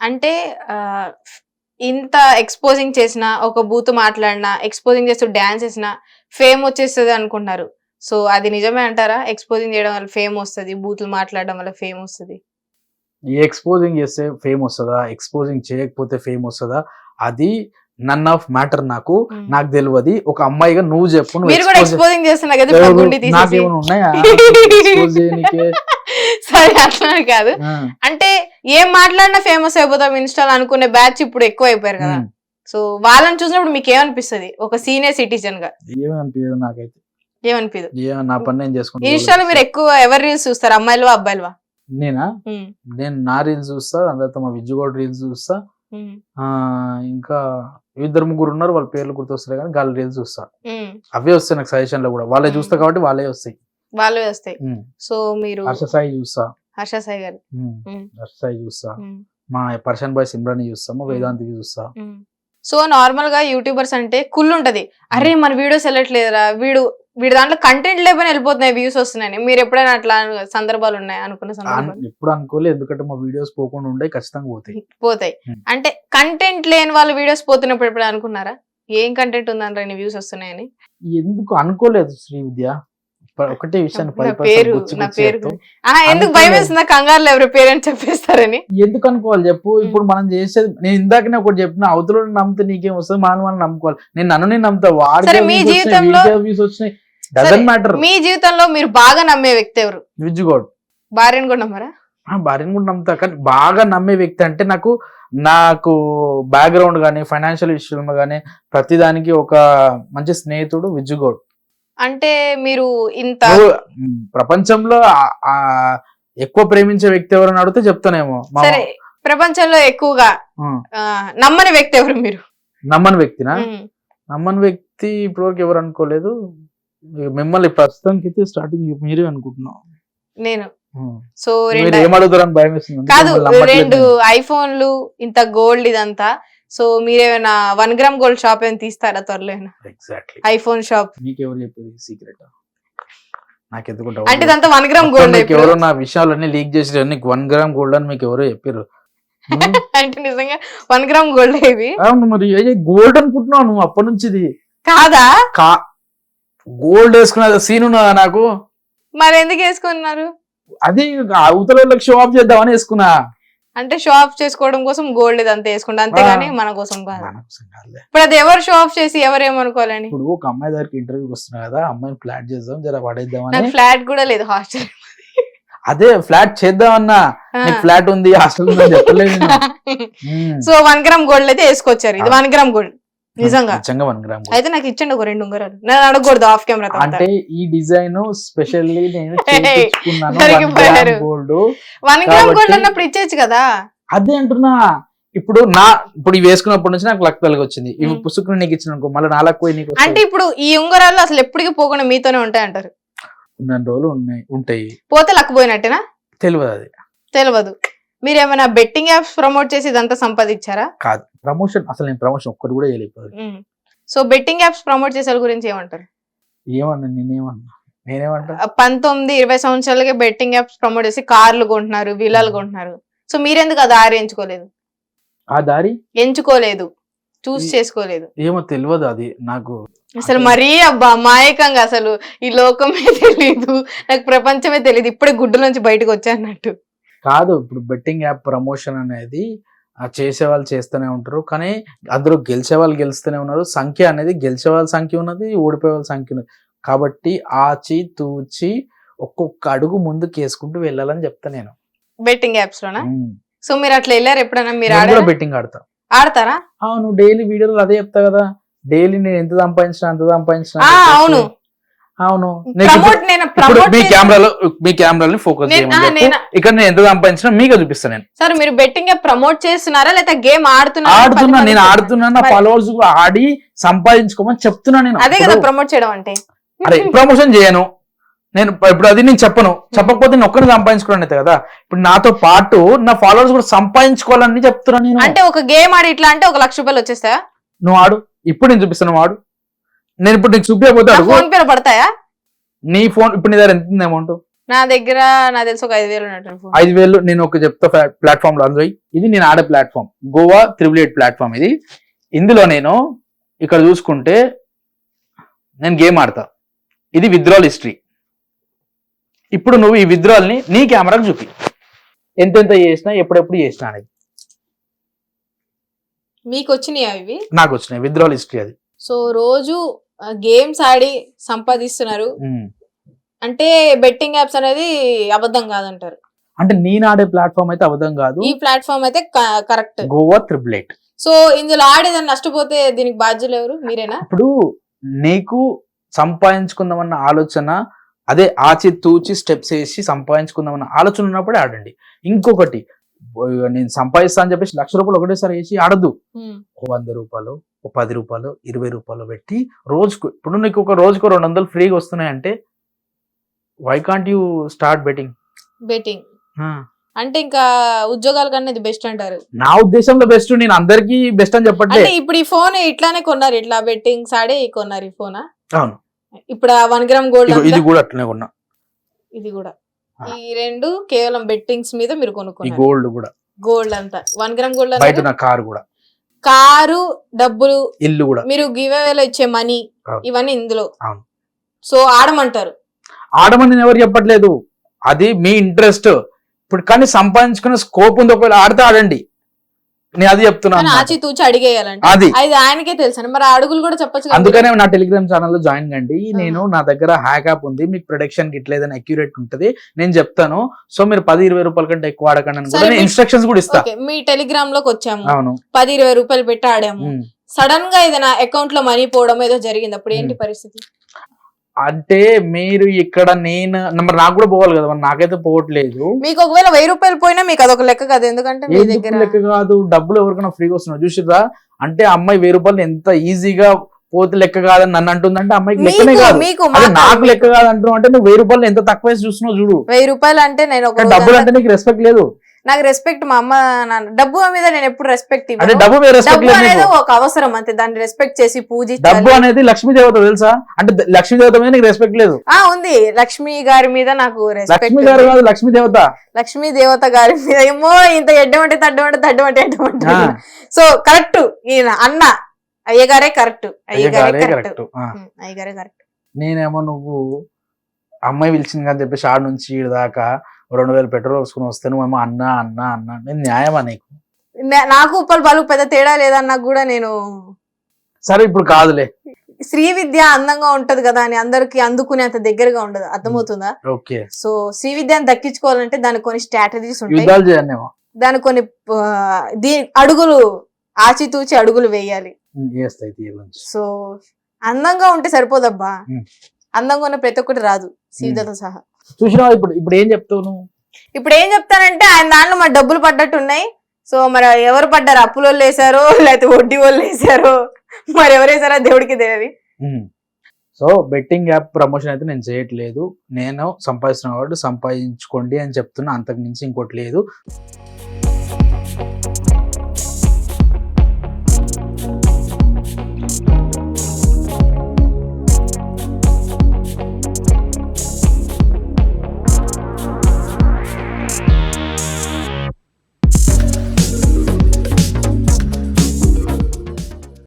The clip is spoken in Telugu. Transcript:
అంటే ఇంత ఎక్స్పోజింగ్ చేసిన ఒక బూత్ మాట్లాడినా ఎక్స్పోజింగ్ చేస్తూ డాన్స్ చేసిన ఫేమ్ వచ్చేస్తుంది అనుకుంటున్నారు. సో అది నిజమే అంటారా? ఎక్స్పోజింగ్ చేయడం వల్ల ఫేమ్ వస్తుంది బూతులు మాట్లాడడం వల్ల ఫేమ్ వస్తుంది? ఈ ఎక్స్పోజింగ్ చేస్తే ఫేమ్ వస్తుందా? ఎక్స్పోజింగ్ చేయకపోతే ఫేమ్ వస్తుందా? అది నన్ ఆఫ్ మ్యాటర్ నాకు. నాకు తెలియదు ఒక అమ్మాయిగా నువ్వు చెప్పు నువ్వు ఎక్స్పోజింగ్ చేస్తున్నారు కదా నాకేమైనా ఉన్నాయా? సరే అట్లా కాదు. అంటే ఏం మాట్లాడినా ఫేమస్ అయిపోతాం ఇన్స్టాల్ అనుకునే బ్యాచ్ ఇప్పుడు ఎక్కువ అయిపోయారు కదా. సో వాళ్ళని చూసినప్పుడు మీకు ఏమనిపిస్తుంది ఒక సీనియర్ సిటిజన్గా ఏమనిపించదు నాకైతే. ఏమనిపిదు ఏ నా పని నేను చేసుకుంటా. ఇన్స్టాలో మీరు ఎక్కువ ఎవరు రీల్స్ చూస్తారు? అమ్మాయిలు అబ్బాయిలు నేనా? నేను నా రీల్స్ చూస్తా తర్వాత మా విజ్జుగౌడ్ రీల్స్ చూస్తా. ఇంకా ఇద్దరు ముగ్గురు ఉన్నారు వాళ్ళ పేర్లు గుర్తొస్తారు కానీ వాళ్ళ రీల్స్ చూస్తా. అవే వస్తాయి నాకు సజెషన్లో కూడా. వాళ్ళే చూస్తా. కాబట్టి వాళ్ళే వస్తాయి. వాళ్ళు వస్తాయి. సో మీరు హర్ష సాయి చూస్తా. హర్ష సాయి గారు. ఉమ్. ఉమ్. హర్ష సాయి చూస్తా. మా పర్షన్ బాయ్ సిమ్రాని చూస్తాము వేదాంతికి చూస్తా. సో నార్మల్గా యూట్యూబర్స్ అంటే కుళ్ళు ఉంటది. అరే మన వీడియోస్ వెళ్ళట్లేదురా వీడు వీడి దాంట్లో కంటెంట్ లేకపోయినా వెళ్ళిపోతున్నాయి వ్యూస్ వస్తున్నాయి. మీరు ఎప్పుడైనా అట్లా సందర్భాలు ఉన్నాయి అనుకున్న అన్- సందర్భాలు? ఎప్పుడు అనుకోలేదు ఎందుకంటే మా వీడియోస్ పోకుండా ఉండే ఖచ్చితంగా పోతాయి. పోతాయి. అంటే కంటెంట్ లేని వాళ్ళ వీడియోస్ పోతున్నప్పుడు ఎప్పుడు అనుకున్నారా? ఏం కంటెంట్ ఉందని వ్యూస్ వస్తున్నాయని? ఎందుకు అనుకోలేదు శ్రీ విద్య ఒకటే విషయాన్ని పేరు నా పేరు ఎందుకు భయం. వేస్తుందా కంగారులో ఎవరు పేరెంట్స్ చెప్పేస్తారని? ఎందుకు అనుకోవాలి చెప్పు? ఇప్పుడు మనం చేసేది నేను ఇందాకనే ఒకటి చెప్పిన అవతల నమ్మితే నీకేం వస్తుంది? మనం మనం నమ్ముకోవాలి. నేను నన్ను నేను నమ్ముతా సరే, మీ జీవితంలో- వ్యూస్ వచ్చినాయి. సరే, డజన్ మ్యాటర్ మీ జీవితంలో మీరు బాగా నమ్మే వ్యక్తి ఎవరు? విజ్జుగౌడ్ భార్యను కూడా నమ్మరా? భార్యను కూడా నమ్ముతా కానీ బాగా నమ్మే వ్యక్తి అంటే నాకు నాకు బ్యాక్గ్రౌండ్ కానీ ఫైనాన్షియల్ విషయంలో కానీ ప్రతిదానికి ఒక మంచి స్నేహితుడు విజ్జుగౌడ్ అంటే మీరు ఇంత ప్రపంచంలో ఎక్కువ ప్రేమించే వ్యక్తి ఎవరని అడిగితే చెప్తానేమో. సరే ప్రపంచంలో ఎక్కువగా నమ్మని వ్యక్తి ఎవరు మీరు? నమ్మని వ్యక్తినా. నమ్మని వ్యక్తి ఇప్పటివరకు ఎవరు అనుకోలేదు. మిమ్మల్ని ప్రస్తుతానికి స్టార్టింగ్ మీరే అనుకుంటున్నాం. నేను. సో రెండు కాదు రెండు. ఐఫోన్లు ఇంత గోల్డ్ ఇదంతా. సో మీరేమైనా వన్ గ్రామ్ గోల్డ్ షాప్ ఏమైనా తీస్తారా త్వరలో ఎగ్జాక్ట్లీ ఐఫోన్ షాప్ మీకు ఎవరు చెప్పేది సీక్రెట్ నాకు ఎందుకు అంటే ఇదంతా వన్ గ్రామ్ గోల్డ్ మీకు ఎవరో నా విషయాలన్నీ లీక్ చేసి నీకు వన్ గ్రామ్ గోల్డ్ అని మీకు ఎవరో చెప్పారు. అంటే నిజంగా వన్ గ్రామ్ గోల్డ్ ఇది అవును మరి గోల్డ్ అనుకుంటున్నావు నువ్వు అప్పటి నుంచి ఇది కాదా? కా గోల్డ్ వేసుకున్న సీన్ ఉన్నదా నాకు? మరి ఎందుకు వేసుకున్నారు? అదే అవతల వాళ్ళకి షో ఆఫ్ చేద్దామని వేసుకున్నా. అంటే షో ఆఫ్ చేసుకోవడం కోసం గోల్డ్ ఇదంతా వేసుకుంటా. అంతేగాని మన కోసం కాదు. ఇప్పుడు అది ఎవరు షో ఆఫ్ చేసి ఎవరేమనుకోవాలని ఇప్పుడు ఒక అమ్మాయి దగ్గరికి ఇంటర్వ్యూకి వస్తున్నా కదా అమ్మాయిని ఫ్లాట్ చేద్దాం జర నాకు పడేద్దామని ఫ్లాట్ కూడా లేదు హాస్టల్ అదే ఫ్లాట్ చేద్దామన్నా. నీకు ఫ్లాట్ ఉంది హాస్టల్ చెప్పలేదు. సో వన్ గ్రామ్ గోల్డ్ అయితే వేసుకొచ్చారు. ఇది వన్ గ్రామ్ గోల్డ్ నిజంగా. నిజంగా వన్ గ్రామ్. అయితే నాకు ఇచ్చండి ఒక రెండు ఉంగరాలు. నేను అడగకూడదు ఆఫ్ కెమెరా అంటే ఈ డిజైన్ స్పెషల్లీ నేను. గోల్డ్ వన్ గ్రామ్ గోల్డ్ అన్నప్పుడు ఇచ్చేచ్చు కదా. అదే అంటున్నా. ఇప్పుడు నా ఇప్పుడు ఇవి వేసుకున్నప్పటి నుంచి నాకు లక్ కలిగి వచ్చింది ఇవి. పుసుకుని నీకు ఇచ్చిన అనుకో మళ్ళీ నాలుగు పోయి నీకు అంటే ఇప్పుడు ఈ ఉంగరాలు అసలు ఎప్పటికీ పోకుండా మీతోనే ఉంటాయి అంటారు ఉన్న రోజులు ఉన్నాయి ఉంటాయి. పోతే లక్ పోయినట్టేనా? తెలియదు అది. తెలియదు. మీరు ఏమైనా బెట్టింగ్ యాప్స్ ప్రమోట్ చేసి ఇదంతా సంపాదించారా? కాదు. ప్రమోషన్ అసలు నేను ప్రమోషన్ ఒక్కటి కూడా చేయలేకపోదు సో బెట్టింగ్ యాప్స్ ప్రమోట్ చేసే వాళ్ళ గురించి ఏమంటారు? ఏమన్నా నేనేమన్నా? నేనేమంటా? పంతొమ్మిది ఇరవై సంవత్సరాలకే బెట్టింగ్ యాప్స్ ప్రమోట్ చేసి కార్లు కొంటున్నారు విల్లాలు కొంటున్నారు. సో మీరెందుకు ఆ దారి ఎంచుకోలేదు? ఆ దారి? ఎంచుకోలేదు. చూస్ చేసుకోలేదు. ఏమో తెలియదు అది. నాకు అసలు మరీ అబ్బా మాయకంగా అసలు ఈ లోకమే తెలీదు. నాకు ప్రపంచమే తెలియదు ఇప్పుడే గుడ్డు నుంచి బయటకు వచ్చా అన్నట్టు కాదు ఇప్పుడు బెట్టింగ్ యాప్ ప్రమోషన్ అనేది ఆ చేసే వాళ్ళు చేస్తూనే ఉంటారు. కానీ అందులో గెలిచే వాళ్ళు గెలుస్తూనే ఉన్నారు. సంఖ్య అనేది గెలిచే వాళ్ళ సంఖ్య ఉన్నది ఓడిపోయే వాళ్ళ సంఖ్య ఉన్నది. కాబట్టి ఆచి తూచి ఒక్కొక్క అడుగు ముందుకు వేసుకుంటూ వెళ్ళాలని చెప్తా నేను. బెట్టింగ్ యాప్స్ లోనా. సో మీరు అట్లా వెళ్ళారు ఎప్పుడైనా? మీరు? బెట్టింగ్ ఆడతా. ఆడతారా? అవును డైలీ వీడియోలు అదే చెప్తా కదా. డైలీ నేను ఎంత సంపాదించిన అంత సంపాదించిన అవును. అవును. ప్రమోట్ నేను ఇప్పుడు ప్రమోట్ మీ కెమెరాలో మీ కెమెరాని ఫోకస్ ఇక్కడ నేను ఎంత సంపాదించినా మీకు చూపిస్తాను నేను. సార్ మీరు బెట్టింగ్ ప్రమోట్ చేస్తున్నారా లేదా గేమ్ ఆడుతున్నా పది నేను ఆడుతున్నా నా ఫాలోవర్స్ ఆడి సంపాదించుకోమని చెప్తున్నా నేను అదే కదా ప్రమోట్ చేయడం అంటే. అరే ప్రమోషన్ చేయను. నేను ఇప్పుడు అది నేను చెప్పను. చెప్పకపోతే నేను ఒక్కరిని సంపాదించుకోవడం అయితే కదా. ఇప్పుడు నాతో పాటు నా ఫాలోవర్స్ కూడా సంపాదించుకోవాలని చెప్తున్నా నేను. అంటే ఒక గేమ్ ఆడి ఇట్లా అంటే ఒక లక్ష రూపాయలు వచ్చేస్తాయా? నువ్వు ఆడు. ఇప్పుడు నేను చూపిస్తాను ఆడు. నేను ఇప్పుడు నీకు చూపించకపోతే అడుగు. ఫోన్ పేలో పడతాయా? నీ ఫోన్ ఇప్పుడు నీ దగ్గర ఎంత అమౌంట్ నా దగ్గర నా తెలిసి ఒక ఐదు వేలు ఉన్నట్టు ఐదు వేలు నేను ఒక చెప్తా ప్లాట్ఫామ్లో అందులో ఇది నేను ఆడే platform Goa triple eight platform ఇది. ఇందులో నేను ఇక్కడ చూసుకుంటే నేను గేమ్ ఆడతా. ఇది విత్డ్రాల్ హిస్టరీ ఇప్పుడు నువ్వు ఈ withdrawal ని నీ కెమెరాకు చూపి. ఎంతెంత చేసినా ఎప్పుడెప్పుడు చేసినా అనేది. మీకు వచ్చినాయి ఇవి? నాకు వచ్చినాయి. విత్డ్రాల్ హిస్టరీ అది. సో రోజు గేమ్స్ ఆడి సంపాదిస్తున్నారు. అంటే బెట్టింగ్ యాప్స్ అనేది అబద్ధం కాదంటారు. అంటే నేను ఆడే ప్లాట్ఫామ్ అయితే అబద్ధం కాదు. ఈ ప్లాట్ఫామ్ అయితే correct Goa triple eight so ఇందులో ఆడేదాన్ని నష్టపోతే దీనికి బాధ్యులు ఎవరు? మీరేనా? ఇప్పుడు నీకు సంపాదించుకుందామన్న ఆలోచన అదే ఆచి తూచి స్టెప్స్ వేసి సంపాదించుకుందామన్న ఆలోచన ఉన్నప్పుడే ఆడండి. ఇంకొకటి నేను సంపాదిస్తా అని చెప్పేసి లక్ష రూపాయలు ఒకటేసారి వేసి. ఓ వంద రూపాయలు ఓ పది రూపాయలు ఇరవై రూపాయలు పెట్టి రోజుకు ఇప్పుడు నీకు ఒక రోజుకు రెండు వందలు ఫ్రీగా వస్తున్నాయి అంటే why can't you start betting betting అంటే ఇంకా ఉద్యోగాల కన్నా ఇది బెస్ట్ అంటారు. నా ఉద్దేశంలో బెస్ట్ నేను అందరికీ బెస్ట్ అని చెప్పట్లే. అంటే ఇప్పుడు ఈ ఫోన్ ఇట్లానే కొన్నారు ఇట్లా బెట్టింగ్స్ ఆడే కొన్నారు ఈ ఫోనా అవును. ఇప్పుడు వన్ గ్రామ్ గోల్డ్ ఇది కూడా అట్లనే కొన్నా. ఇది కూడా. ఈ రెండు కేవలం బెట్టింగ్స్ మీద మీరు ఈ కొనుక్కున్నారు. గోల్డ్ కూడా. గోల్డ్ అంతా. వన్ గ్రామ్ గోల్డ్ బయట కారు కూడా. కారు డబ్బులు ఇల్లు కూడా. మీరు గివ్ అవేలో ఇచ్చే మనీ. ఇవన్నీ ఇందులో. సో ఆడమంటారు. ఆడమని నేను ఎవరు చెప్పట్లేదు. అది మీ ఇంట్రెస్ట్. ఇప్పుడు కానీ సంపాదించుకునే స్కోప్ ఉంది. ఒకవేళ ఆడితే ఆడండి. నేను అది చెప్తున్నాను కానీ అన్నమాట. ఆచి తూచి అడిగేయాలంటే. అది. అది ఆయనకే తెలుసు. మరి అడుగులు కూడా చెప్పొచ్చు. అందుకనే నా టెలిగ్రామ్ ఛానల్లో జాయిన్ కండి. నేను నా దగ్గర హ్యాక్ యాప్ ఉంది. మీకు ప్రొడక్షన్కి ఇట్లా ఏదైనా అక్యురేట్ ఉంటది. నేను చెప్తాను. సో మీరు పది ఇరవై రూపాయల కంటే ఎక్కువ ఆడకండి అని కూడా ఇన్స్ట్రక్షన్స్ కూడా ఇస్తా. మీ టెలిగ్రామ్లోకి వచ్చాము. అవును. పది ఇరవై రూపాయలు పెట్టి ఆడాము. సడన్గా ఏదైనా అకౌంట్లో మనీ పోవడం ఏదో జరిగింది అప్పుడు ఏంటి. పరిస్థితి? అంటే మీరు ఇక్కడ నేను మరి నాకు కూడా పోవాలి కదా మరి నాకైతే పోవట్లేదు. మీకు ఒకవేళ వెయ్యి రూపాయలు పోయినా మీకు అదొక లెక్క కదా ఎందుకంటే మీ ఎందుకు దగ్గర లెక్క కాదు? డబ్బులు ఎవరికైనా ఫ్రీగా వస్తున్నారు చూసిరా అంటే అమ్మాయి వెయ్యి రూపాయలు ఎంత ఈజీగా పోతే లెక్క కాదని నన్ను అంటుందంటే అమ్మాయికి లెక్కనే కాదు. నాకు లెక్క కాదు అంటున్నావు అంటే నువ్వు వెయ్యి రూపాయలు ఎంత తక్కువ చూస్తున్నావు చూడు. వెయ్యి రూపాయలు అంటే నేను డబ్బులు అంటే నీకు రెస్పెక్ట్ లేదు. నాకు రెస్పెక్ట్ మా అమ్మ నాన్న. డబ్బు మీద నేను ఎప్పుడు రెస్పెక్ట్ అంటే డబ్బు మీద రెస్పెక్ట్ డబ్బు లేదు అనేది నీకు? ఒక అవసరం అంతే. దాన్ని రెస్పెక్ట్ చేసి పూజించాలి. డబ్బు అనేది లక్ష్మీ దేవత తెలుసా? అంటే ద- లక్ష్మీ దేవత మీద నీకు రెస్పెక్ట్ లేదు. ఆ ఉంది. లక్ష్మి గారి మీద నాకు రెస్పెక్ట్ లక్ష్మీ గారు కాదు లక్ష్మీ దేవత? లక్ష్మీ దేవత గారి మీద ఏమో ఇంత ఎడ్డమంటే తడ్డమంటే తడ్డమంటే ఎడ్డమంటే ఆ, సో కరెక్ట్ ఈయన అన్న. అయ్యగారే కరెక్ట్ అయ్యగారే కరెక్ట్. అయ్యగారే కరెక్ట్ నేనేమో నువ్వు అమ్మాయి పిలిచింది కానీ చెప్పేసి ఆడ నుంచి ఈడ దాకా రెండు వేలు పెట్రోల్ వేసుకుని వస్తే నువ్వేమో అన్న అన్న అన్న నేను న్యాయమా నీకు? నాకు ఉప్పల్ పలుకు పెద్ద తేడా లేదన్నా కూడా నేను సరే ఇప్పుడు కాదులే. శ్రీ విద్య అందంగా ఉంటది కదా అని అందరికి అందుకునేంత దగ్గరగా ఉండదు. అర్థమవుతుందా? ఓకే. సో శ్రీ విద్యను దక్కించుకోవాలంటే దానికి కొన్ని స్ట్రాటజీస్ ఉంటాయి. దానికి కొన్ని అడుగులు ఆచితూచి అడుగులు వేయాలి. సో అందంగా ఉంటే సరిపోదబ్బా. అందంగా ఉన్న ప్రతి ఒక్కటి రాదు. సీతతో సహా. చూసినావా ఇప్పుడు? ఇప్పుడు ఏం చెప్తావు నువ్వు? ఇప్పుడు ఏం చెప్తానంటే ఆయన దాంట్లో మరి డబ్బులు పడ్డట్టు ఉన్నాయి. సో మరి ఎవరు పడ్డారు? అప్పుల వాళ్ళు వేసారో లేకపోతే వడ్డీ వాళ్ళు వేసారో మరి ఎవరు వేసారో దేవుడికి తెలియదు. సో బెట్టింగ్ యాప్ ప్రమోషన్ అయితే నేను చేయట్లేదు. నేను సంపాదిస్తున్న కాబట్టి సంపాదించుకోండి అని చెప్తున్నా. అంతకు మించి ఇంకోటి లేదు.